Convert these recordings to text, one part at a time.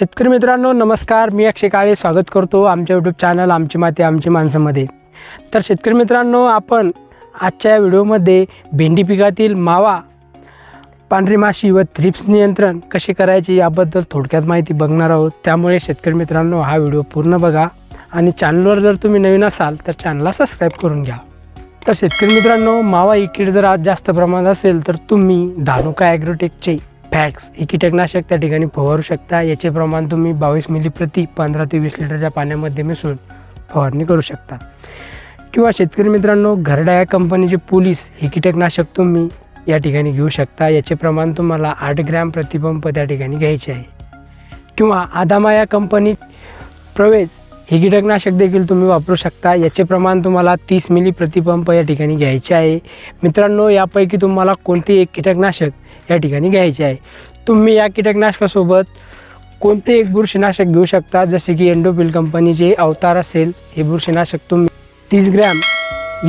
शेतकरी मित्रांनो नमस्कार. मी अक्षय काळे. स्वागत करतो आमच्या यूट्यूब चॅनल आमची माती आमची माणसामध्ये. तर शेतकरी मित्रांनो आपण आजच्या या व्हिडिओमध्ये भेंडी पिकातील मावा पांढरी माशी व थ्रिप्स नियंत्रण कसे करायचे याबद्दल थोडक्यात माहिती बघणार आहोत. त्यामुळे शेतकरी मित्रांनो हा व्हिडिओ पूर्ण बघा आणि चॅनलवर जर तुम्ही नवीन असाल तर चॅनलला सबस्क्राईब करून घ्या. तर शेतकरी मित्रांनो मावा ही कीड जर आज जास्त प्रमाणात असेल तर तुम्ही धानुका ॲग्रोटेकचे फॅक्स हे कीटकनाशक त्या ठिकाणी फवारू शकता. याचे प्रमाण तुम्ही बावीस मिली प्रति पंधरा ते वीस लिटरच्या पाण्यामध्ये मिसळून फवारणी करू शकता. किंवा शेतकरी मित्रांनो घरडा या कंपनीचे पोलीस हे कीटकनाशक तुम्ही या ठिकाणी घेऊ शकता. याचे प्रमाण तुम्हाला आठ ग्रॅम प्रतिपंप त्या ठिकाणी घ्यायचे आहे. किंवा आदामा या कंपनी प्रवेश हे कीटकनाशक देखील तुम्ही वापरू शकता. याचे प्रमाण तुम्हाला तीस मिली प्रतिपंप या ठिकाणी घ्यायचे आहे. मित्रांनो यापैकी तुम्हाला कोणते एक कीटकनाशक या ठिकाणी घ्यायचे आहे? तुम्ही या कीटकनाशकासोबत कोणते एक बुरशीनाशक घेऊ शकता? जसे की एंडोपिल कंपनीचे अवतार असेल हे बुरशीनाशक तुम्ही तीस ग्रॅम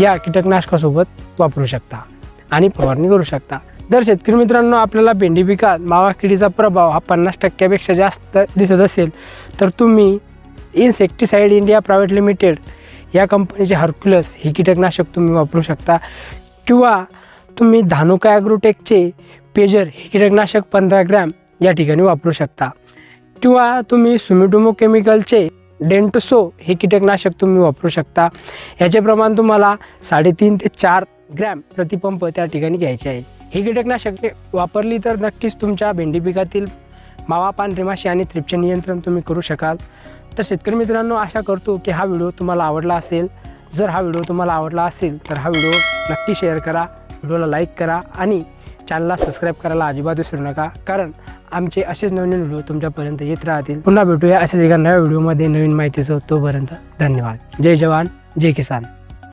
या कीटकनाशकासोबत वापरू शकता आणि फवारणी करू शकता. जर शेतकरी मित्रांनो आपल्याला भेंडी पिकात मावा किडीचा प्रभाव हा पन्नास टक्क्यापेक्षा जास्त दिसत असेल तर तुम्ही इन्सेक्टिसाईड इंडिया प्रायव्हेट लिमिटेड या कंपनीचे हर्क्युलस हे कीटकनाशक तुम्ही वापरू शकता. किंवा तुम्ही धानुका ॲग्रोटेकचे पेजर हे कीटकनाशक पंधरा ग्रॅम या ठिकाणी वापरू शकता. किंवा तुम्ही सुमिटोमो केमिकलचे डेंटोसो हे कीटकनाशक तुम्ही वापरू शकता. याचे प्रमाण तुम्हाला साडेतीन ते चार ग्रॅम प्रतिपंप त्या ठिकाणी घ्यायचे आहे. हे कीटकनाशक वापरली तर नक्कीच तुमच्या भेंडी पिकातील मावा पांढरी माशी आणि त्रिपचे नियंत्रण तुम्ही करू शकाल. तर शेतकरी मित्रांनो आशा करतो की हा व्हिडिओ तुम्हाला आवडला असेल. जर हा व्हिडिओ तुम्हाला आवडला असेल तर हा व्हिडिओ नक्की शेअर करा व्हिडिओला लाईक करा आणि चॅनलला सबस्क्राईब करायला अजिबात विसरू नका. कारण आमचे असेच नवीन व्हिडिओ तुमच्यापर्यंत येत राहतील. पुन्हा भेटूया असेच एका नव्या व्हिडिओमध्ये नवीन माहितीचं तोपर्यंत धन्यवाद. जय जवान जय किसान.